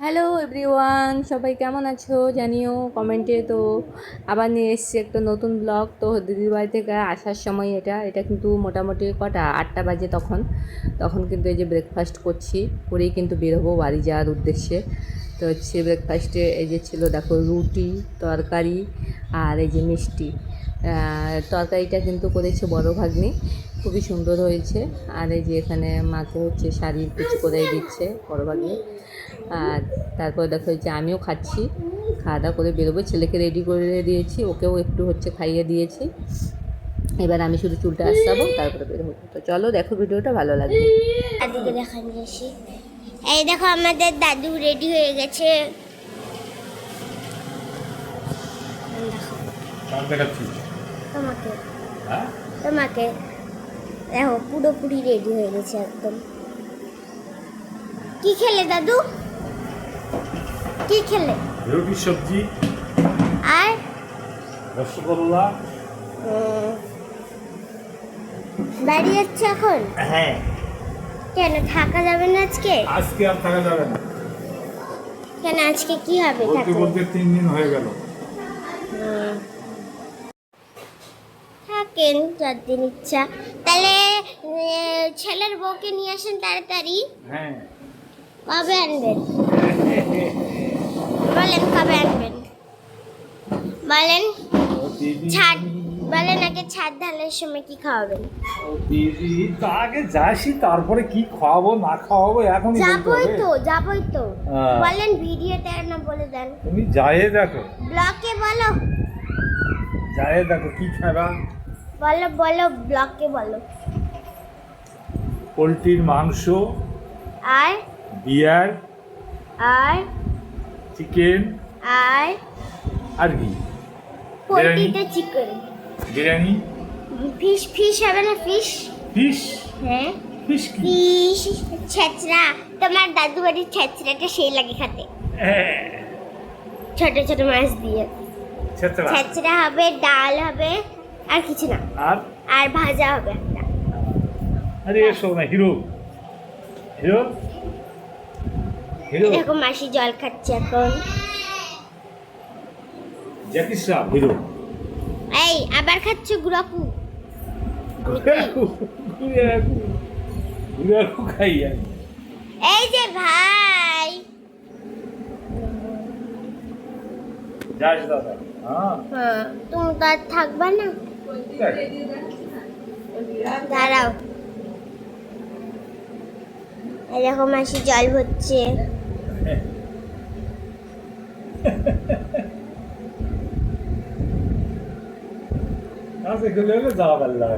Hello everyone সবাই কেমন আছো? জানিও কমেন্টে তো আবার নিয়ে এসেছি একটা নতুন ব্লগ তো দিদির বাড়ি থেকে আসার সময় এটা এটা কিন্তু মোটামুটি কটা? আটটা বাজে তখন। তখন কিন্তু এই যে ব্রেকফাস্ট করছি, করেই কিন্তু বেরোবো বাড়ি যাওয়ার উদ্দেশ্যে। তো হচ্ছে ব্রেকফাস্টে এই যে ছিল, দেখো রুটি, তরকারি আর এই যে মিষ্টি। তরকারিটা কিন্তু করেছে বড় ভাগ্নি। খুবই সুন্দর হয়েছে। আর এই যে এখানে মাকে হচ্ছে শাড়ির কিছু করে দিচ্ছে বড় ভাগ্নি। আর তারপর দেখো যে আমিও খাচ্ছি। খাওয়া দাওয়া করে বেরোবো। ছেলেকে রেডি করে দিয়েছি। ওকেও একটু হচ্ছে খাইয়ে দিয়েছি। এবার আমি শুধু চুলটা আসাবো তারপরে বেরোবো তো চলো দেখো ভিডিওটা ভালো লাগবে। দাদুকে দেখা নিয়ে আসি এই দেখো আমাদের দাদু রেডি হয়ে গেছে। কার দেখাচ্ছিস তোমাকে। হ্যাঁ? তোমাকে। দেখো পুরোপুরি রেডি হয়ে গেছে একদম। কি খেলে দাদু? কি খেলে? রুটি সবজি। আর? রসগোল্লা। বাড়ি যাচ্ছে এখন? হ্যাঁ। কেন থাকা যাবে না আজকে? আজকে আর থাকা যাবে না। কেন আজকে কি হবে বলতে বলতে তিন দিন হয়ে গেল। থাকেন চার দিন ইচ্ছা? তাহলে ছেলের বউকে নিয়ে আসেন তাড়াতাড়ি। হ্যাঁ। কবে আনবেন? বলেন কবে আনবেন? বলেন ছাদ বলেন আগে ছাদ ঢালের সময় কি খাওয়াবেন? তা আগে যাসি তারপরে কি খাওয়াবো না খাওয়াবো বলতে যাবই তো যাবই তো। হ্যাঁ। বলেন ভিডিওতে না বলে দেন। তুমি যায়ে দেখো। ব্লকে বলো। যায়ে দেখো কি খাবা? বলো বলো ব্লকে বলো। পোলট্রির মাংস আর? বিয়ার আর? চিকেন আর? আর কি? পোলট্রিতে চিকেন বিরিয়ানি? ফিশ ফিশ হবে না ফিশ ফিশ হ্যাঁ। ফিশ কি? ফিশ ছেচড়া। তোমার দাদু বাড়ির ছেচড়াটা সেই লাগে খেতে। হ্যাঁ, ছোট ছোট মাছ দিয়ে। ছেচড়া হবে ডাল হবে আর কিছু না। আর? আর ভাজা হবে একটা। আরে এসো না হিরো। হিরো? হিরো? দেখো মাসি জল খাচ্ছে এখন। জ্যাকি শ্রাফ হিরো। এই আবার খাচ্ছ গুড়াকু? ঘুরাকু ঘুরাকু খাই এই যে ভাই। যাস দাদা হ্যাঁ। হ্যাঁ তুমি তো আর থাকবা না। দাঁড়াও। দেখো মাসি জল কাছে পারলা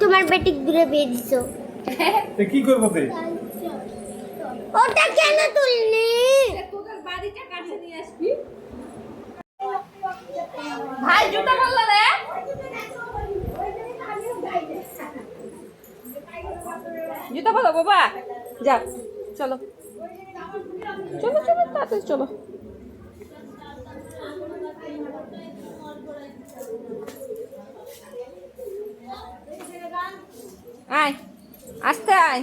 তোমার বেটি দূরে বিয়ে দিছো। কি করব তুই ওটা কেন তুলনি ভাই, জুতো বলল রে। জুতো বলো, বাবা। যা, চলো। চলো চলো, তাড়াতাড়ি চলো। আয়, আস্তে আয়।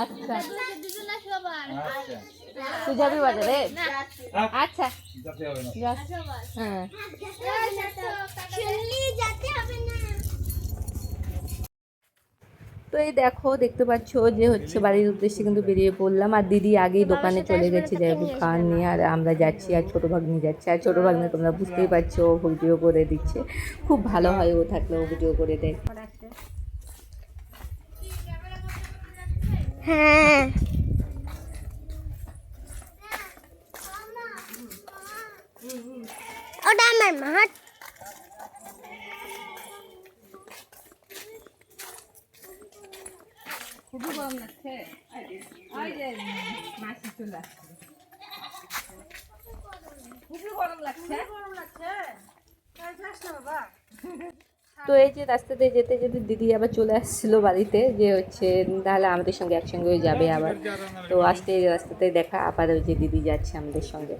আচ্ছা। তুই যাবি বাজারে? আচ্ছা। হ্যাঁ তো এই দেখো দেখতে পাচ্ছ যে হচ্ছে বাড়ির উদ্দেশ্যে কিন্তু বেরিয়ে পড়লাম। আর দিদি আগেই দোকানে চলে গেছে যাইবু খাওয়ার নিয়ে আর আমরা যাচ্ছি আর ছোটো ভাগ্নি যাচ্ছে। আর ছোটো ভাগ্নি তোমরা বুঝতেই পারছ ও ভিডিও করে দিচ্ছে। খুব ভালো হয় ও থাকলে ও ভিডিও করে দেয়। হ্যাঁ। ওটা আমার মাঠ। তো এই যে রাস্তাতে যেতে যেতে দিদি আবার চলে আসছিল বাড়িতে যে হচ্ছে তাহলে আমাদের সঙ্গে একসঙ্গে যাবে আবার। তো আসতে এই রাস্তাতে দেখা, আবার ওই যে দিদি যাচ্ছে আমাদের সঙ্গে।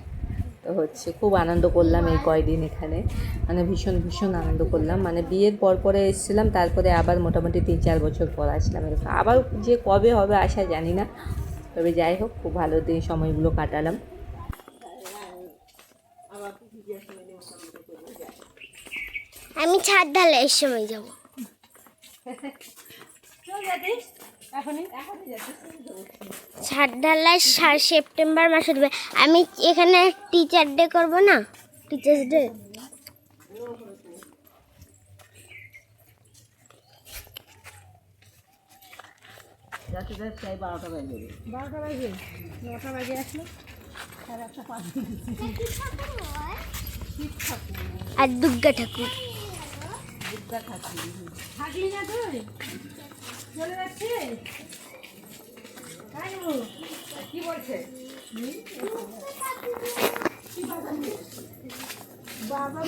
তো হচ্ছে খুব আনন্দ করলাম এই কয়দিন এখানে। মানে ভীষণ ভীষণ আনন্দ করলাম। মানে বিয়ের পর পরে এসেছিলাম, তারপরে আবার মোটামুটি তিন, চার বছর পর আসলাম এরকম। আবার যে কবে হবে আসা জানি না। তবে যাই হোক, খুব ভালো দিন, সময়গুলো কাটালাম। আমি ছাদ ঢালাইয়ের সময় যাব। ছাদ ঢালাই সা- সেপ্টেম্বর মাসে দেবে আমি এখানে টিচার ডে করব না? টিচার্স ডে বারোটা বাজে। নটা বাজে আসলো। সাড়ে একটা পাঁচ। আর দুর্গা ঠাকুর। থাকলি না তুই? চলে যাচ্ছিস তাই কি বলছে? বাবা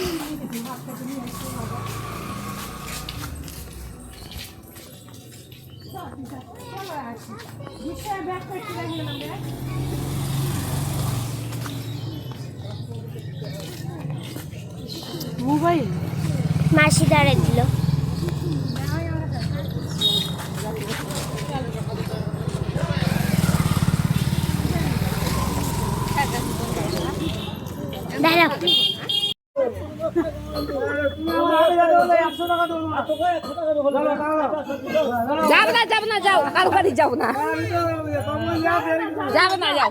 ব্যাগ? মোবাইল? মাসি দাঁড়ায় দিল। যাব না যাব না, যাও, কারও বাড়ি যাও না। যাবে না, যাও।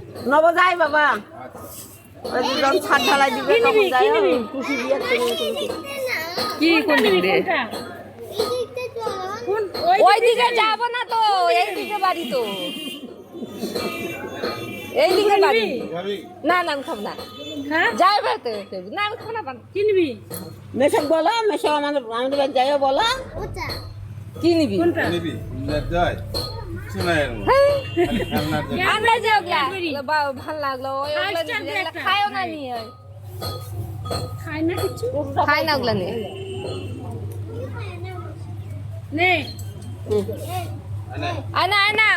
নব যাই বাবা। ওই যে যখন ছাদ ঢালাই দিবে তখন যাই খুশি দিয়ে কি কোন দিকে ওই ওই দিকে যাব। না তো এই দিকে বাড়ি তো। এই দিকে বাড়ি। না না আমি খাব না। হ্যাঁ? যাই বেড়াতে না আমি খাব না পান। মেশক বলো মেশক আমাদের আমাদের বাড়ি যাইও বলো। কি নিবি? নিবি? জয় আমরা যে ওগুলা ভালো লাগল। খায়ও না নিয়ে। খাই না কিছু? খায় না ওগুলা নিয়ে। নে। আয় না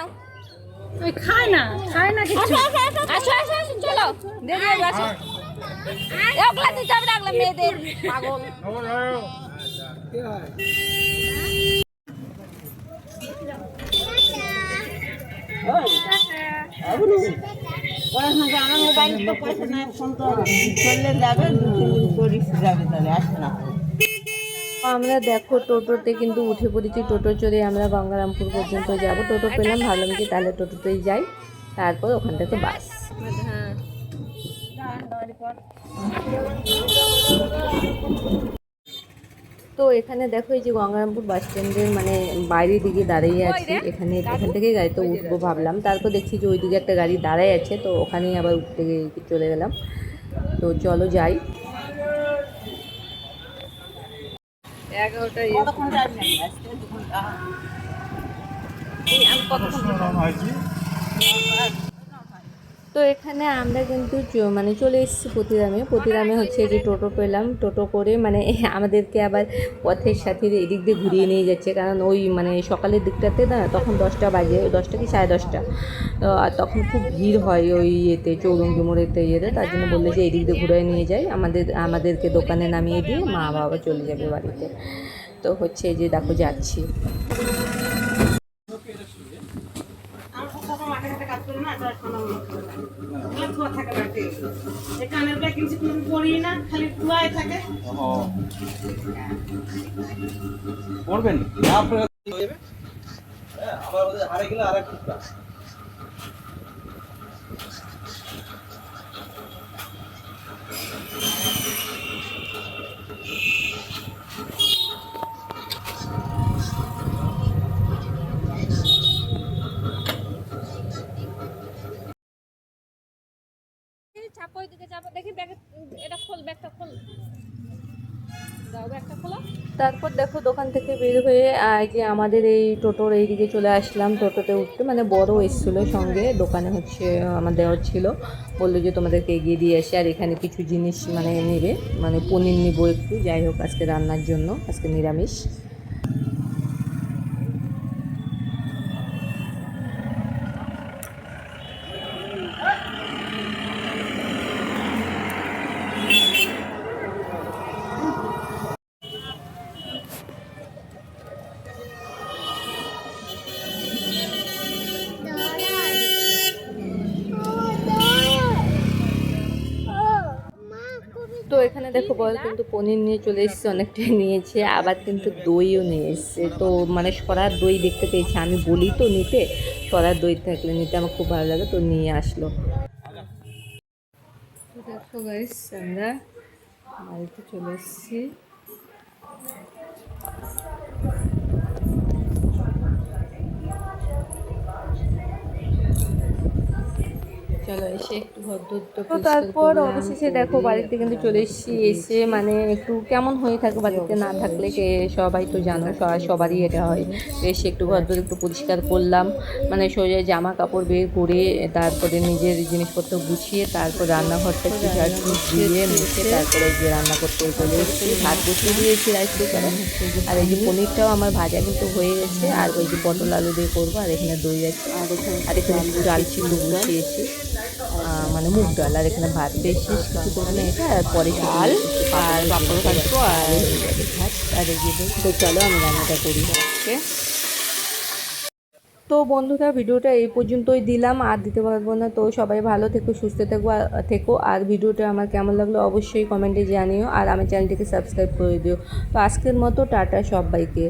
ওই খায় না খায় না কিছু। আসো আসো আসো চলো। দেরি হবে আসো ওগুলা দিতে হবে না মেয়েদের। পাগল। আমার দেখো টোটোতে কিন্তু উঠে পড়েছি, টোটো চড়ে আমরা গঙ্গারামপুর পর্যন্ত যাব। টোটো পেলাম, ভাবলাম কি তাহলে টোটোতেই যাই, তারপর ওখান থেকে বাস। তো এখানে দেখো এই যে গঙ্গারামপুর বাস স্ট্যান্ডের মানে বাইরের দিকে দাঁড়িয়ে আছি। এখানে এখান থেকে গাড়িতে উঠবো ভাবলাম। তারপর দেখছি যে ওইদিকে একটা গাড়ি দাঁড়ায় আছে তো ওখানেই আবার উঠতে গিয়ে চলে গেলাম। তো চলো যাই। এগারোটা কতক্ষণ যাবি আজকে দু ঘণ্টা হয়েছি তো এখানে আমরা কিন্তু মানে চলে এসেছি প্রতিরামে। প্রতিরামে হচ্ছে যে টোটো পেলাম। টোটো করে মানে আমাদেরকে আবার পথের সাথে এদিক দিয়ে ঘুরিয়ে নিয়ে যাচ্ছে। কারণ ওই মানে সকালের দিকটাতে না তখন দশটা বাজে, দশটা কি সাড়ে দশটা। আর তখন খুব ভিড় হয় ওই ইয়েতে, চৌরঙ্গি মোড়েতে ইয়েতে। তার জন্য বললে যে এদিক দিয়ে ঘুরে নিয়ে যাই। আমাদের, আমাদেরকে দোকানে নামিয়ে দিয়ে মা বাবা চলে যাবে বাড়িতে। তো হচ্ছে যে দেখো যাচ্ছি আমার সকাল মাঠে ঘাটে কাজ করি না তার খানা এগুলো ধোয়া থাকে বাড়িতে এই কানের ব্যাগ কিনছি কোনো পরি না খালি ধোয়াই থাকে। পড়বেন? আপনার হ্যাঁ আবার ওদের হারে গেলে আর একটা টুকরা চাপো ওইদিকে চাপো দেখি ব্যাগে এটা খোল ব্যাগটা খোল দাও ব্যাগটা খোলো তারপর দেখো দোকান থেকে বের হয়ে আগে আমাদের এই টোটোর এই দিকে চলে আসলাম। টোটোতে উঠতে মানে বড় এসেছিল সঙ্গে, দোকানে হচ্ছে আমার দেওয়ার ছিল। বলল যে তোমাদেরকে এগিয়ে দিয়ে আসি, আর এখানে কিছু জিনিস মানে নেবে মানে পনির নিবো একটু। যাই হোক, আজকে রান্নার জন্য, আজকে নিরামিষ। দেখো বল কিন্তু পনির নিয়ে চলে এসেছে অনেকটাই নিয়েছে, আবার কিন্তু দইও নিয়ে এসছে। তো মানে সরার দই দেখতে পেয়েছি, আমি বলি তো নিতে, সরার দই থাকলে নিতে আমার খুব ভালো লাগে, তো নিয়ে আসলো। দেখো গাইস আমরা বাড়িতে চলে এসেছি। চলো এসে একটু ভদ্র তো তারপর অবশেষে দেখো বাড়িতে কিন্তু চলে এসেছি এসে মানে একটু কেমন হয়ে থাকে বাড়িতে না থাকলে কে সবাই তো জানো সবারই এটা হয়। এসে একটু ভদ্র একটু পরিষ্কার করলাম মানে সোজা জামা কাপড় বের করে তারপরে নিজের জিনিসপত্র গুছিয়ে তারপর রান্নাঘরটা একটু ঝাড় দিয়ে মুছে তারপরে যে রান্না করতে চলে এসেছি। ভাত বসিয়ে দিয়েছি রাইস কুকারে আর এই যে পনিরটাও আমার ভাজা কিন্তু হয়ে গেছে আর ওই যে পটল আলু দিয়ে করব আর এখানে দই আছে। আর এখানে একটু ডাল সিদ্ধ বসিয়েছি। মানে মুগ ডাল আর এখানে ভাত বেশ শেষ কিছু করব না এটা আর পরে ডাল আর পাঁপড় আর ভাত আর এই যে তো চলো আমি রান্নাটা করি আজকে। তো বন্ধুরা ভিডিওটা এই পর্যন্তই দিলাম আর দিতে পারব না। তো সবাই ভালো থেকো সুস্থ থেকো আর- থেকো। আর ভিডিওটা আমার কেমন লাগল অবশ্যই কমেন্টে জানিও আর আমার চ্যানেলটিকে সাবস্ক্রাইব করে দিও। তো আজকের মতো টাটা সবাইকে।